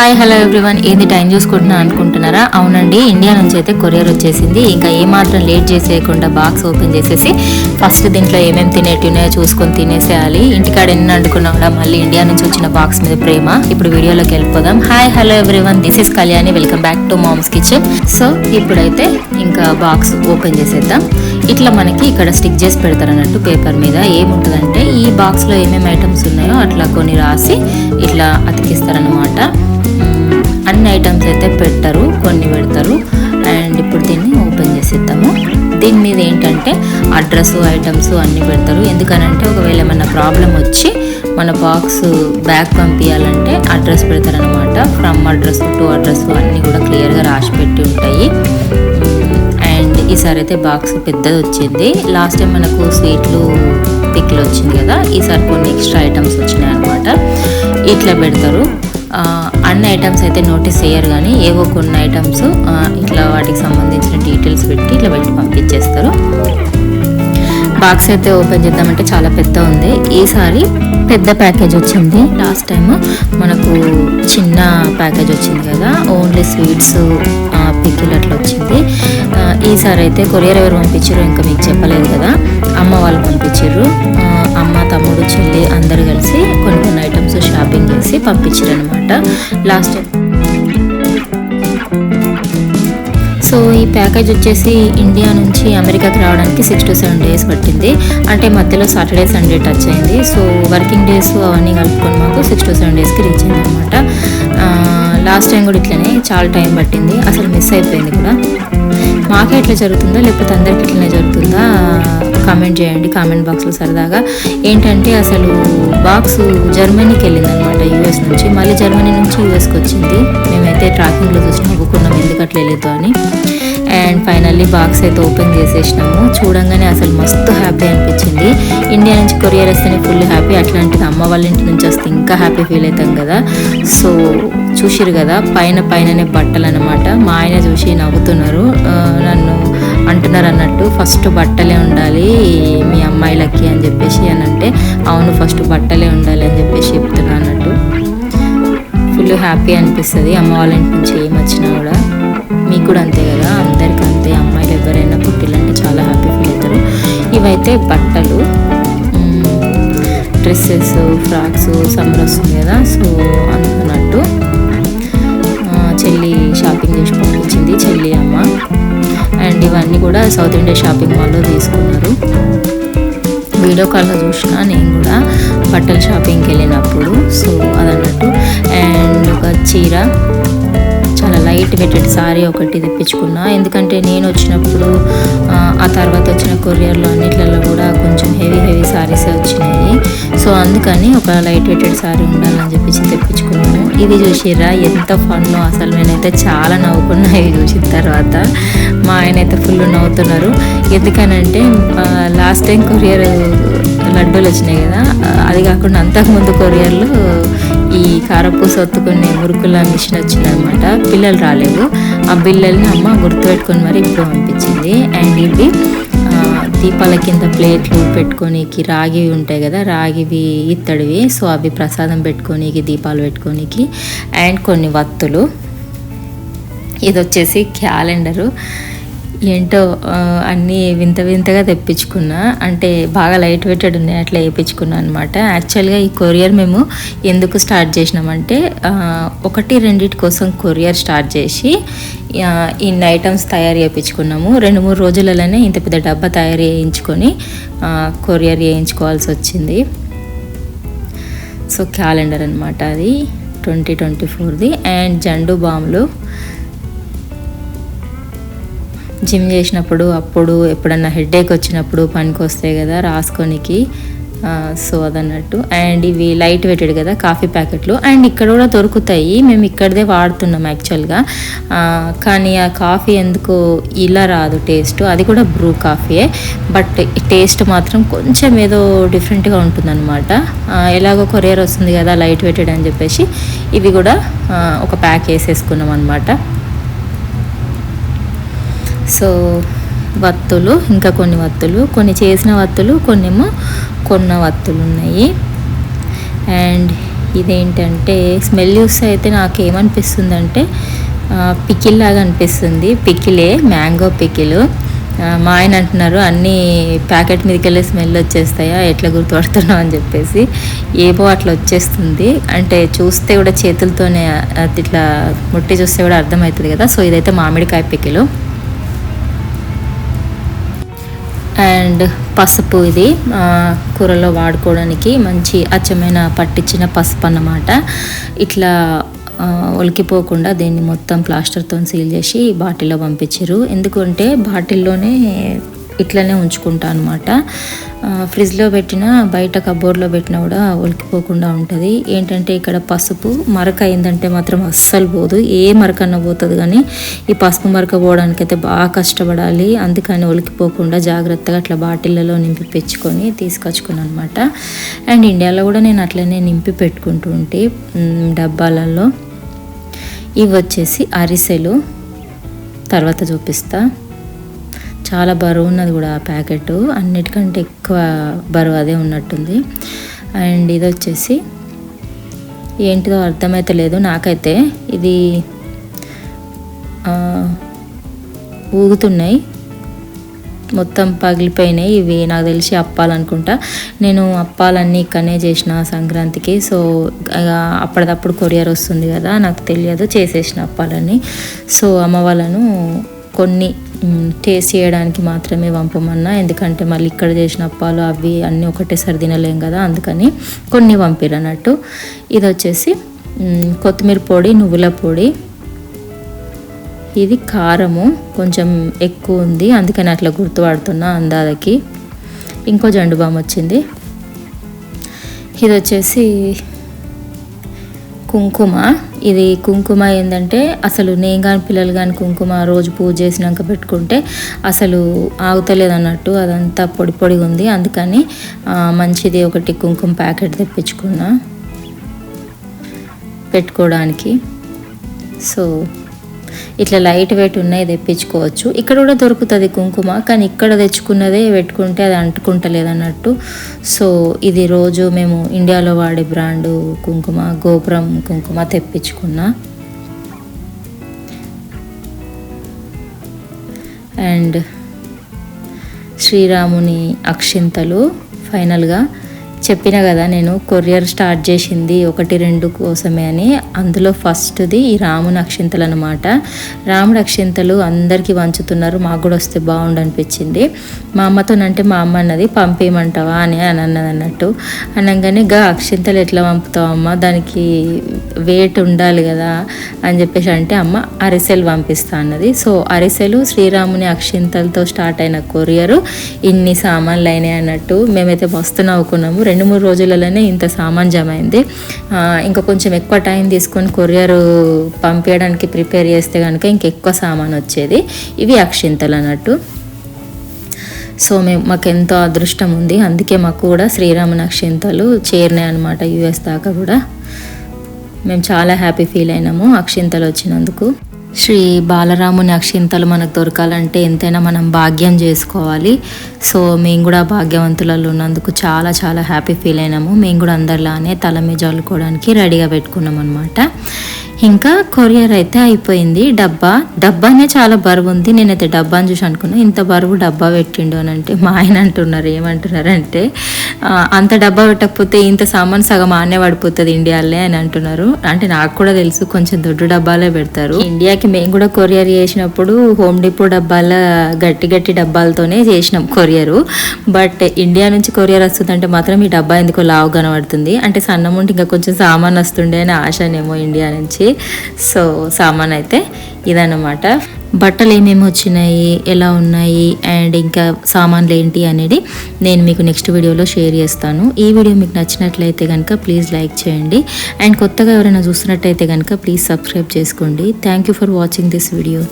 Hi hello everyone. ఏంది time చూసుకుంటున్నా అనుకుంటున్నారా? అవునండి ఇండియా నుంచి అయితే కొరియర్ వచ్చేసింది. ఇంకా ఏమాత్రం లేట్ చేసేయకుండా బాక్స్ ఓపెన్ చేసేసి ఫస్ట్ దీంట్లో ఏమేమి తినేటి ఉన్నాయో చూసుకొని తినేసేయాలి. ఇంటికాడ ఎన్ని అనుకున్నా కూడా మళ్ళీ ఇండియా నుంచి వచ్చిన బాక్స్ మీద ప్రేమ. ఇప్పుడు వీడియోలోకి వెళ్ళిపోదాం. Hi hello everyone. This is Kalyani welcome back to mom's kitchen so ఇప్పుడైతే ఇంకా బాక్స్ ఓపెన్ చేసేద్దాం. ఇట్లా మనకి ఇక్కడ స్టిక్ చేసి పెడతారు అన్నట్టు పేపర్ మీద ఏముంటుందంటే ఈ బాక్స్లో ఏమేమి ఐటమ్స్ ఉన్నాయో అట్లా కొన్ని రాసి ఇట్లా అతికిస్తారనమాట అన్ని ఐటమ్స్ అయితే పెట్టరు కొన్ని పెడతారు. అండ్ ఇప్పుడు దీన్ని ఓపెన్ చేసేద్దాము. దీని మీద ఏంటంటే అడ్రస్ ఐటమ్స్ అన్నీ పెడతారు. ఎందుకనంటే ఒకవేళ ఏమైనా ప్రాబ్లం వచ్చి మన బాక్స్ బ్యాగ్ పంపించాలంటే అడ్రస్ పెడతారనమాట ఫ్రమ్ అడ్రస్ టు అడ్రస్ అన్నీ కూడా క్లియర్గా రాసి పెట్టి ఉంటాయి. అండ్ ఈసారి అయితే బాక్స్ పెద్దది వచ్చింది. లాస్ట్ టైం మనకు స్వీట్లు పిక్లు వచ్చింది కదా. ఈసారి కొన్ని ఎక్స్ట్రా ఐటమ్స్ వచ్చినాయి అనమాట ఇట్లా పెడతారు. అన్ని ఐటమ్స్ అయితే నోటీస్ చేయరు కానీ ఏవో కొన్ని ఐటమ్స్ ఇట్లా వాటికి సంబంధించిన డీటెయిల్స్ పెట్టి ఇట్లా పెట్టి పంపించేస్తారు. బాక్స్ అయితే ఓపెన్ చేద్దామంటే చాలా పెద్ద ఉంది. ఈసారి పెద్ద ప్యాకేజ్ వచ్చింది. లాస్ట్ టైం మనకు చిన్న ప్యాకేజ్ వచ్చింది కదా. ఓన్లీ స్వీట్స్ పికిల్ అట్లా వచ్చింది. ఈసారి అయితే కొరియర్ ఎవరు పంపించారు ఇంకా మీకు చెప్పలేదు కదా. అమ్మ వాళ్ళు పంపించారు. అమ్మ తమ్ముడు చెల్లి అందరు కలిసి కొన్ని కొన్ని ఐటమ్స్ షాపింగ్ చేసి పంపించారు అనమాట లాస్ట్ టైం సో ఈ ప్యాకేజ్ వచ్చేసి ఇండియా నుంచి అమెరికాకి రావడానికి సిక్స్ టు సెవెన్ డేస్ పట్టింది. అంటే మధ్యలో సాటర్డే సండే టచ్ అయింది. సో వర్కింగ్ డేస్ అవన్నీ కలుపుకొని మాకు సిక్స్ టు సెవెన్ డేస్కి రీచ్ అయింది అనమాట లాస్ట్ టైం కూడా ఇట్లనే చాలా టైం పట్టింది. అసలు మిస్ అయిపోయింది కూడా. మాకే ఇట్లా జరుగుతుందా? లేకపోతే అందరికి ఇట్లనే జరుగుతుందా? కామెంట్ చేయండి. కామెంట్ బాక్స్లో సరదాగా ఏంటంటే అసలు బాక్స్ జర్మనీకి వెళ్ళిందనమాట యూఎస్ నుంచి. మళ్ళీ జర్మనీ నుంచి యూఎస్కి వచ్చింది. మేమైతే ట్రాకింగ్లో చూసి నవ్వుకున్నాం ఎందుకు అట్లా వెళ్ళేదో అని. అండ్ ఫైనల్లీ బాక్స్ అయితే ఓపెన్ చేసేసినాము. చూడంగానే అసలు మస్తు హ్యాపీ అనిపించింది. ఇండియా నుంచి కొరియర్ వస్తేనే ఫుల్ హ్యాపీ అట్లాంటిది అమ్మ వాళ్ళ ఇంటి నుంచి వస్తే ఇంకా హ్యాపీ ఫీల్ అవుతాం కదా. సో చూసిరు కదా పైన పైననే బట్టలు అనమాట మా ఆయన చూసి నవ్వుతున్నారు. నన్ను అంటున్నారు అన్నట్టు ఫస్ట్ బట్టలే ఉండాలి మీ అమ్మాయిలకి అని చెప్పేసి అని అంటే అవును ఫస్ట్ బట్టలే ఉండాలి అని చెప్పేసి చెప్తున్నా అన్నట్టు. ఫుల్ హ్యాపీ అనిపిస్తుంది. అమ్మ వాళ్ళ ఇంటి నుంచి ఏం వచ్చినా కూడా మీకు కూడా అంతే కదా? అందరికీ అంతే. అమ్మాయిలు ఎవరైనా పుట్టిలంటే చాలా హ్యాపీ ఫీల్ అవుతారు. ఇవైతే బట్టలు డ్రెస్సెస్ ఫ్రాక్స్ సమ్మర్ వస్తుంది కదా? సో అనుకున్నట్టు చెల్లి షాపింగ్ చేసి పంపించింది చెల్లి అమ్మ. ఇవన్నీ కూడా సౌత్ ఇండియా షాపింగ్ మాల్లో తీసుకున్నారు. వీడియో కాల్లో చూసిన నేను కూడా బట్టల షాపింగ్కి వెళ్ళినప్పుడు సో అదన్నట్టు. అండ్ ఒక చీర లైట్ వెయిటెడ్ సారీ ఒకటి తెప్పించుకున్నా. ఎందుకంటే నేను వచ్చినప్పుడు ఆ, తర్వాత వచ్చిన కొరియర్లో అన్నిట్లలో కూడా కొంచెం హెవీ హెవీ సారీస్ వచ్చినాయి. సో అందుకని ఒక లైట్ వెయిటెడ్ సారీ ఉండాలని చెప్పేసి తెప్పించుకున్నాను. ఇది చూసిర్రా ఎంత ఫన్నో అసలు నేనైతే చాలా నవ్వుకున్నా ఇవి చూసిన తర్వాత. మా ఆయన అయితే ఫుల్ నవ్వుతున్నారు. ఎందుకనంటే లాస్ట్ టైం కొరియర్ లడ్డూలు వచ్చినాయి కదా అది కాకుండా అంతకుముందు కొరియర్లు ఈ కారపూస ఒత్తుకునే మురుకుల మిషన్ వచ్చిందనమాట. పిల్లలు రాలేదు. ఆ బిల్లల్ని అమ్మ గుర్తుపెట్టుకొని మరి ఇప్పుడు పంపించింది. అండ్ ఇవి దీపాల కింద ప్లేట్లు పెట్టుకోనికి రాగివి ఉంటాయి కదా రాగివి ఇత్తడివి. సో అవి ప్రసాదం పెట్టుకోనికి దీపాలు పెట్టుకోనికి. అండ్ కొన్ని వత్తులు. ఇది వచ్చేసి క్యాలెండరు. ఏంటో అన్నీ వింత వింతగా తెప్పించుకున్నా. అంటే బాగా లైట్ వెయిటెడ్ ఉన్నాయి అట్లా వేయించుకున్నా అనమాట యాక్చువల్గా ఈ కొరియర్ మేము ఎందుకు స్టార్ట్ చేసినామంటే ఒకటి రెండింటి కోసం కొరియర్ స్టార్ట్ చేసి ఇన్ని ఐటమ్స్ తయారు చేయించుకున్నాము. రెండు మూడు రోజులలోనే ఇంత పెద్ద డబ్బా తయారు చేయించుకొని కొరియర్ చేయించుకోవాల్సి వచ్చింది. సో క్యాలెండర్ అనమాట అది ట్వంటీ ట్వంటీ ఫోర్ది. అండ్ జండు బాంబులు జిమ్ చేసినప్పుడు అప్పుడు ఎప్పుడన్నా హెడేక్ వచ్చినప్పుడు పనికి వస్తాయి కదా రాసుకోనికి. సో అదన్నట్టు. అండ్ ఇవి లైట్ వెయిటెడ్ కదా కాఫీ ప్యాకెట్లు. అండ్ ఇక్కడ కూడా దొరుకుతాయి. మేము ఇక్కడదే వాడుతున్నాం యాక్చువల్గా. కానీ ఆ కాఫీ ఎందుకు ఇలా రాదు టేస్ట్. అది కూడా బ్రూ కాఫీయే. బట్ టేస్ట్ మాత్రం కొంచెం ఏదో డిఫరెంట్గా ఉంటుందన్నమాట. ఎలాగో కొరియర్ వస్తుంది కదా లైట్ వెయిటెడ్ అని చెప్పేసి. ఇవి కూడా ఒక ప్యాక్ వేసేసుకున్నాం అనమాట సో వత్తులు ఇంకా కొన్ని వత్తులు కొన్ని చేసిన వత్తులు కొన్నేమో కొన్న వత్తులు ఉన్నాయి. అండ్ ఇదేంటంటే స్మెల్ చూస్తే అయితే నాకు ఏమనిపిస్తుందంటే పికిల్ లాగా అనిపిస్తుంది. పికిలే మ్యాంగో పికిలు. మా ఆయన అంటున్నారు అన్నీ ప్యాకెట్ మీదకి వెళ్ళే స్మెల్ వచ్చేస్తాయా? ఎట్లా గుర్తుపడుతున్నావు? అని చెప్పేసి. ఏవో అట్లా వచ్చేస్తుంది. అంటే చూస్తే కూడా చేతులతోనే ఇట్లా ముట్టి చూస్తే కూడా అర్థమవుతుంది కదా. సో ఇదైతే మామిడికాయ పికిలు. అండ్ పసుపు ఇది కూరలో వాడుకోవడానికి మంచి అచ్చమైన పట్టించిన పసుపు అన్నమాట. ఇట్లా ఒలికిపోకుండా దీన్ని మొత్తం ప్లాస్టర్తో సీల్ చేసి బాటిల్లో పంపించారు ఎందుకంటే బాటిల్లోనే ఇట్లనే ఉంచుకుంటా అనమాట ఫ్రిడ్జ్లో పెట్టిన బయట కబోర్డ్లో పెట్టినా కూడా ఒలికిపోకుండా ఉంటుంది. ఏంటంటే ఇక్కడ పసుపు మరక అయిందంటే మాత్రం అస్సలు పోదు. ఏ మరకన్నా పోతుంది కానీ ఈ పసుపు మరక పోవడానికి అయితే బాగా కష్టపడాలి. అందుకని ఒలికిపోకుండా జాగ్రత్తగా అట్లా బాటిళ్ళలో నింపి పెంచుకొని తీసుకొచ్చుకున్నాను అనమాట అండ్ ఇండియాలో కూడా నేను అట్లనే నింపి పెట్టుకుంటూ ఉంటే డబ్బాలలో ఇవి వచ్చేసి అరిసెలు తర్వాత చూపిస్తాను చాలా బరువు ఉన్నది కూడా ఆ ప్యాకెట్. అన్నిటికంటే ఎక్కువ బరువు అదే ఉన్నట్టుంది. అండ్ ఇది వచ్చేసి ఏంటిదో అర్థమైతే లేదు నాకైతే. ఇది ఊగుతున్నాయి. మొత్తం పగిలిపోయినాయి. ఇవి నాకు తెలిసి అప్పాలనుకుంటా. నేను అప్పాలన్నీ ఇక్కడనే చేసిన సంక్రాంతికి. సో అప్పటిదప్పుడు కొరియర్ వస్తుంది కదా నాకు తెలియదు. చేసేసిన అప్పాలని సో అమ్మ వాళ్ళను కొన్ని టేస్ట్ చేయడానికి మాత్రమే పంపమన్నా ఎందుకంటే మళ్ళీ ఇక్కడ చేసిన అప్పాలు అవి అన్నీ ఒకటేసారి తినలేం కదా అందుకని కొన్ని పంపిరు అన్నట్టు ఇది వచ్చేసి కొత్తిమీర పొడి నువ్వుల పొడి. ఇది కారము కొంచెం ఎక్కువ ఉంది అందుకని అట్లా గుర్తుపడుతున్నా అందాదకి ఇంకో జండు బామ్ వచ్చింది. ఇది వచ్చేసి కుంకుమ. ఇది కుంకుమ ఏంటంటే అసలు నేను కానీ పిల్లలు కానీ కుంకుమ రోజు పూజ చేసినాక పెట్టుకుంటే అసలు ఆగుతలేదు అన్నట్టు అదంతా పొడి పొడిగా ఉంది. అందుకని మంచిది ఒకటి కుంకుమ ప్యాకెట్ తెప్పించుకున్నా. పెట్టుకోవడానికి. సో ఇట్లా లైట్ వెయిట్ ఉన్నాయి తెప్పించుకోవచ్చు. ఇక్కడ కూడా దొరుకుతుంది కుంకుమ కానీ ఇక్కడ తెచ్చుకున్నదే పెట్టుకుంటే అది అంటుకుంటలేదు అన్నట్టు సో ఇది రోజు మేము ఇండియాలో వాడే బ్రాండు కుంకుమ గోపురం కుంకుమ తెప్పించుకున్నా. అండ్ శ్రీరాముని అక్షింతలు ఫైనల్గా చెప్పిన కదా నేను కొరియర్ స్టార్ట్ చేసింది ఒకటి రెండు కోసమే అని. అందులో ఫస్ట్ది ఈ రాముని అక్షింతలు అనమాట రాముడి అక్షింతలు అందరికీ వంచుతున్నారు మాకు కూడా వస్తే బాగుండు అనిపించింది మా అమ్మతోనంటే మా అమ్మ అన్నది పంపేయమంటావా? అని అని అన్నది అన్నట్టు. అనగానే గా అక్షింతలు ఎట్లా పంపుతావమ్మా? దానికి వెయిట్ ఉండాలి కదా? అని చెప్పేసి అంటే అమ్మ అరిసెలు పంపిస్తా అన్నది. సో అరిసెలు శ్రీరాముని అక్షింతలతో స్టార్ట్ అయిన కొరియరు ఇన్ని సామాన్లు అయినాయి అన్నట్టు మేమైతే మస్తు నవ్వుకున్నాము. రెండు మూడు రోజులలోనే ఇంత సామాన్ జమ అయింది ఇంకా కొంచెం ఎక్కువ టైం తీసుకొని కొరియర్ పంపించడానికి ప్రిపేర్ చేస్తే కనుక ఇంకెక్కువ సామాన్ వచ్చేది. ఇవి అక్షింతలు అన్నట్టు. సో మేము మాకు ఎంతో అదృష్టం ఉంది. అందుకే మాకు కూడా శ్రీరామ అక్షింతలు చేరినాయి అనమాట యూఎస్ దాకా కూడా. మేము చాలా హ్యాపీ ఫీల్ అయినాము అక్షింతలు వచ్చినందుకు. శ్రీ బాలరాముని అక్షింతలు మనకు దొరకాలంటే ఎంతైనా మనం భాగ్యం చేసుకోవాలి. సో మేము కూడా భాగ్యవంతులలో ఉన్నందుకు చాలా చాలా హ్యాపీ ఫీల్ అయినాము. మేము కూడా అందరిలానే తల మీద జల్లుకోవడానికి రెడీగా పెట్టుకున్నాం అనమాట ఇంకా కొరియర్ అయితే అయిపోయింది. డబ్బా. డబ్బానే చాలా బరువు ఉంది నేనైతే డబ్బాని చూసి అనుకున్నాను ఇంత బరువు డబ్బా పెట్టిండు అని అంటే మా ఆయన అంటున్నారు ఏమంటున్నారు అంటే అంత డబ్బా పెట్టకపోతే ఇంత సామాన్ సగం ఆనే పడిపోతుంది ఇండియాలే అని అంటున్నారు. అంటే నాకు కూడా తెలుసు కొంచెం దొడ్డు డబ్బాలే పెడతారు. ఇండియాకి మేము కూడా కొరియర్ చేసినప్పుడు హోమ్ డిపో డబ్బాల గట్టి గట్టి డబ్బాలతోనే చేసినాం కొరియరు. బట్ ఇండియా నుంచి కొరియర్ వస్తుందంటే మాత్రం ఈ డబ్బా ఎందుకో లావు కనబడుతుంది. అంటే సన్నం ఉంటే ఇంకా కొంచెం సామాన్ వస్తుండే అని ఆశనేమో ఇండియా నుంచి. సో సామాన్ అయితే ఇదన్నమాట. బట్టలు ఏమేమి వచ్చినాయి ఎలా ఉన్నాయి అండ్ ఇంకా సామాన్లు ఏంటి అనేది నేను మీకు నెక్స్ట్ వీడియోలో షేర్ చేస్తాను. ఈ వీడియో మీకు నచ్చినట్లయితే కనుక ప్లీజ్ లైక్ చేయండి. అండ్ కొత్తగా ఎవరైనా చూస్తున్నట్టయితే కనుక ప్లీజ్ సబ్స్క్రైబ్ చేసుకోండి. Thank you for watching this video.